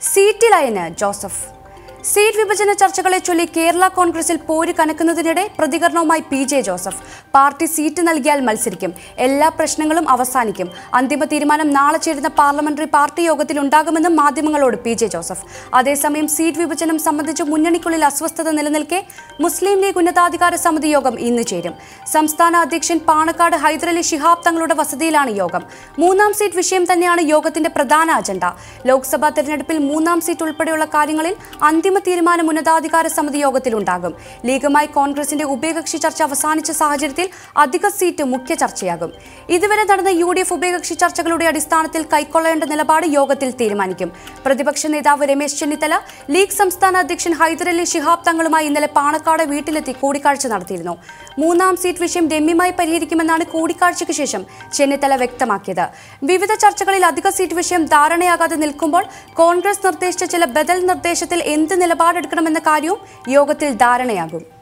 സീറ്റിലയന് Joseph seat വിഭജന ചർച്ചകളെ ചൊല്ലി കേരള കോൺഗ്രസിൽ പോര് കനക്കുന്നതിനിടെ പ്രതികരണവുമായി P J Joseph. Party seat നൽകിയാൽ മത്സരിക്കും. എല്ലാ പ്രശ്നങ്ങളും അവസാനിക്കും. അന്തിമ തീരുമാനം നാളെ ചേരുന്ന പാർലമെന്ററി പാർട്ടി യോഗത്തിൽ ഉണ്ടാകുമെന്നും മാധ്യമങ്ങളോട് പി ജെ ജോസഫ്. അതേസമയം സീറ്റ് വിഭജനം സംബന്ധിച്ച് മുന്നണിക്കുള്ളിൽ അസ്വസ്ഥത നിലനിൽക്കെ മുസ്ലിം ലീഗ് ഉന്നതാധികാര സമിതി യോഗം ഇന്ന് ചേരും. സംസ്ഥാന അധ്യക്ഷൻ പാണക്കാട് ഹൈദരലി ശിഹാബ് തങ്ങളുടെ വസതിയിലാണ് യോഗം. മൂന്നാം സീറ്റ് വിഷയം തന്നെയാണ് യോഗത്തിന്റെ പ്രധാന അജണ്ട. ലോക്സഭാ തെരഞ്ഞെടുപ്പിൽ മൂന്നാം സീറ്റ് ഉൾപ്പെടെയുള്ള കാര്യങ്ങളിൽ അന്തിമ തീരുമാനം ഉന്നതാധികാര സമിതി യോഗത്തിലുണ്ടാകും. ലീഗുമായി കോൺഗ്രസിന്റെ ഉഭയകക്ഷി ചർച്ച അവസാനിച്ച സാഹചര്യത്തിൽ അധിക സീറ്റ് മുഖ്യ ചർച്ചയാകും. ഇതുവരെ നടന്ന യു ഡി എഫ് ഉഭയകക്ഷി ചർച്ചകളുടെ അടിസ്ഥാനത്തിൽ കൈക്കൊള്ളേണ്ട നിലപാട് യോഗത്തിൽ തീരുമാനിക്കും. പ്രതിപക്ഷ നേതാവ് രമേശ് ചെന്നിത്തല ലീഗ് സംസ്ഥാന അധ്യക്ഷൻ ഹൈദരലി ശിഹാബ് തങ്ങളുമായി ഇന്നലെ പാണക്കാട് വീട്ടിലെത്തി കൂടിക്കാഴ്ച നടത്തിയിരുന്നു. മൂന്നാം സീറ്റ് വിഷയം രമ്യമായി പരിഹരിക്കുമെന്നാണ് കൂടിക്കാഴ്ചയ്ക്ക് ശേഷം ചെന്നിത്തല വ്യക്തമാക്കിയത്. വിവിധ ചർച്ചകളിൽ അധിക സീറ്റ് വിഷയം ധാരണയാകാതെ നിൽക്കുമ്പോൾ കോൺഗ്രസ് നിർദ്ദേശിച്ച ചില ബദൽ നിർദ്ദേശത്തിൽ എന്ത് നിലപാടെടുക്കണമെന്ന കാര്യവും യോഗത്തിൽ ധാരണയാകും